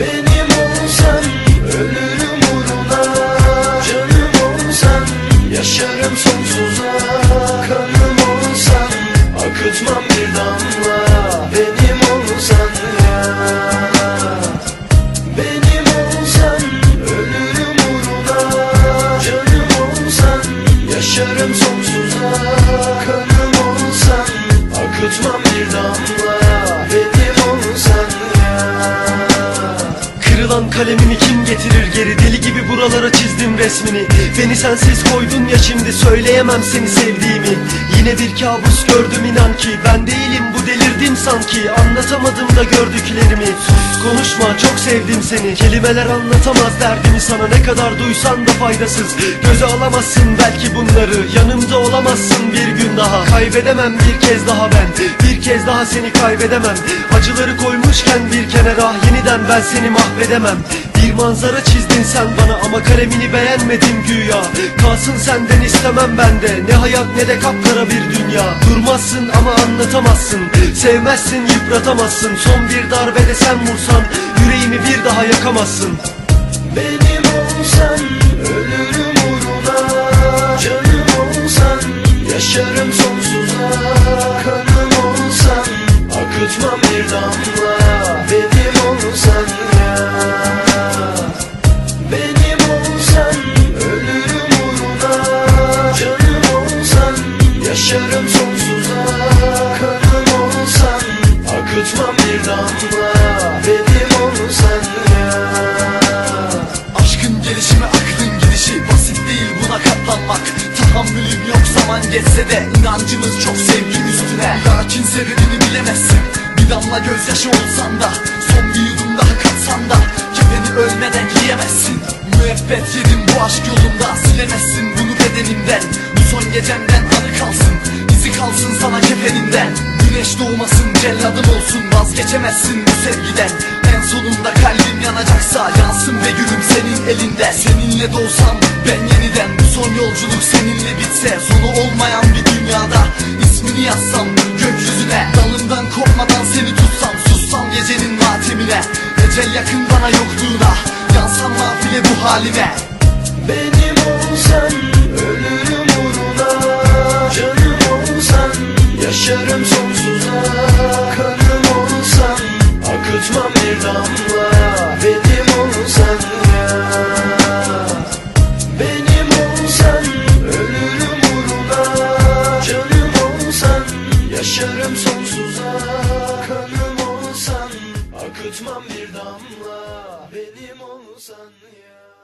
Benim olsan ölürüm uğruna. Canım olsan yaşarım sonsuza. Kanım olsan akıtmam bir damla. Benim olsan Benim olsan ölürüm uğruna. Canım olsan yaşarım sonsuza. Kanım olsan akıtmam bir damla kalemimi kim getirir geri? Deli gibi buralara çizdim resmini. Beni sensiz koydun ya şimdi Söyleyemem seni sevdiğimi. Yine bir kabus gördüm inan ki. Ben değilim bu delirdim sanki Anlatamadım da gördüklerimi. Konuşma çok sevdim seni. Kelimeler anlatamaz derdimi sana. Ne kadar duysan da faydasız. Göze alamazsın belki bunları. Yanımda olamazsın bir gün daha. Kaybedemem bir kez daha ben. Bir kez daha seni kaybedemem. Acıları koymuşken bir kenara. Yeniden ben seni mahvedemem manzara çizdin sen bana Ama kalemini beğenmedim güya. Kalsın senden istemem ben de Ne hayat ne de kapkara bir dünya. Durmazsın ama anlatamazsın Sevmezsin yıpratamazsın. Son bir darbede sen vursan Yüreğimi bir daha yakamazsın. Benim olsan ölürüm uğruna Canım olsan yaşarım sonsuza. Kanım olsan akıtmam bir damla yaşarım sonsuza. Kanım olsan akıtmam bir damla Benim olsan ya. Aşkın gelişimi aklın gidişi. Basit değil buna katlanmak. Tahammülüm yok zaman geçse de inancımız çok sevgi üstüne. Lakin sebebini bilemezsin. Bir damla gözyaşı olsan da Son bir yudum daha katsan da Kefeni ölmeden giyemezsin Müebbet yedim bu aşk yolunda Silemezsin bunu bedenimden. Bu son gecemden kalsın izi kalsın sana kefeninden Güneş doğmasın celladım olsun Vazgeçemezsin bu sevgiden. En sonunda kalbim yanacaksa Yansın ve gülüm senin elinde Seninle doğsam ben yeniden Bu son yolculuk seninle bitse. Sonu olmayan bir dünyada ismini yazsam gökyüzüne. Dalından kopmadan seni tutsam Sussam gecenin matemine. Ecel yakın bana yokluğuna Yansam nafile bu halime. Benim Kanım olsan akıtmam bir damla Benim olsan ya. Benim olsan ölürüm uğruna. Canım olsan yaşarım sonsuza. Kanım olsan akıtmam bir damla Benim olsan ya